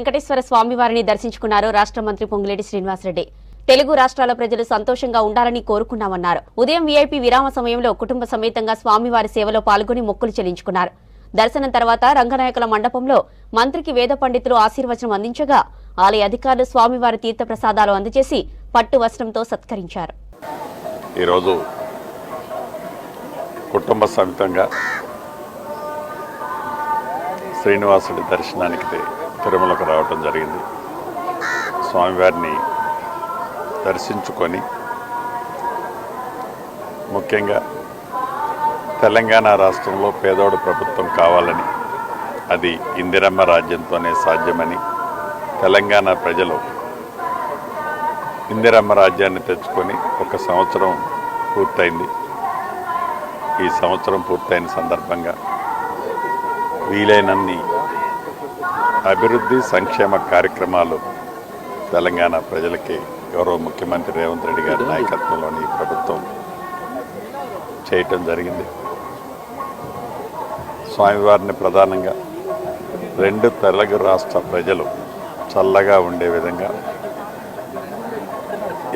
వెంకటేశ్వర స్వామి వారిని దర్శించుకున్నారు రాష్ట్ర మంత్రి పొంగులేటి శ్రీనివాసరెడ్డి. తెలుగు రాష్ట్రాల ప్రజలు సంతోషంగా ఉండాలని కోరుకున్నామన్నారు. ఉదయం వీఐపీ విరామ సమయంలో కుటుంబ సమేతంగా స్వామివారి సేవలో పాల్గొని మొక్కులు చెల్లించుకున్నారు. దర్శనం తర్వాత రంగనాయకుల మండపంలో మంత్రికి వేద పండితులు ఆశీర్వచనం అందించగా ఆలయ అధికారులు స్వామివారి తీర్థ ప్రసాదాలు అందజేసి పట్టు వస్త్రంతో సత్కరించారు. ఈరోజు కుటుంబ సమేతంగా శ్రీనివాసుడి దర్శనానికి తిరుమలకు రావటం జరిగింది. స్వామివారిని దర్శించుకొని ముఖ్యంగా తెలంగాణ రాష్ట్రంలో పేదోడు ప్రభుత్వం కావాలని అది ఇందిరమ్మ రాజ్యంతోనే సాధ్యమని తెలంగాణ ప్రజలు ఇందిరమ్మ రాజ్యాన్ని తెచ్చుకొని ఒక సంవత్సరం పూర్తయింది. ఈ సంవత్సరం పూర్తయిన సందర్భంగా వీలైనన్ని అభివృద్ధి సంక్షేమ కార్యక్రమాలు తెలంగాణ ప్రజలకి గౌరవ ముఖ్యమంత్రి రేవంత్ రెడ్డి గారి నాయకత్వంలోని ఈ ప్రభుత్వం చేయటం జరిగింది. స్వామివారిని ప్రధానంగా రెండు తెలుగు రాష్ట్ర ప్రజలు చల్లగా ఉండే విధంగా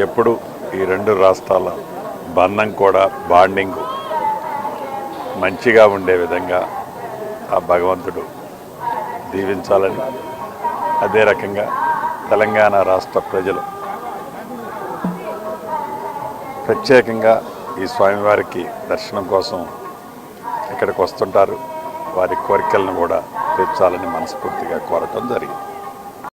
ఎప్పుడు ఈ రెండు రాష్ట్రాల బంధం కూడా బాండింగ్ మంచిగా ఉండే విధంగా ఆ భగవంతుడు దీవించాలని అదే రకంగా తెలంగాణ రాష్ట్ర ప్రజలు ప్రత్యేకంగా ఈ స్వామివారికి దర్శనం కోసం ఇక్కడికి వస్తుంటారు. వారి కోరికలను కూడా తీర్చాలని మనస్ఫూర్తిగా కోరటం జరిగింది.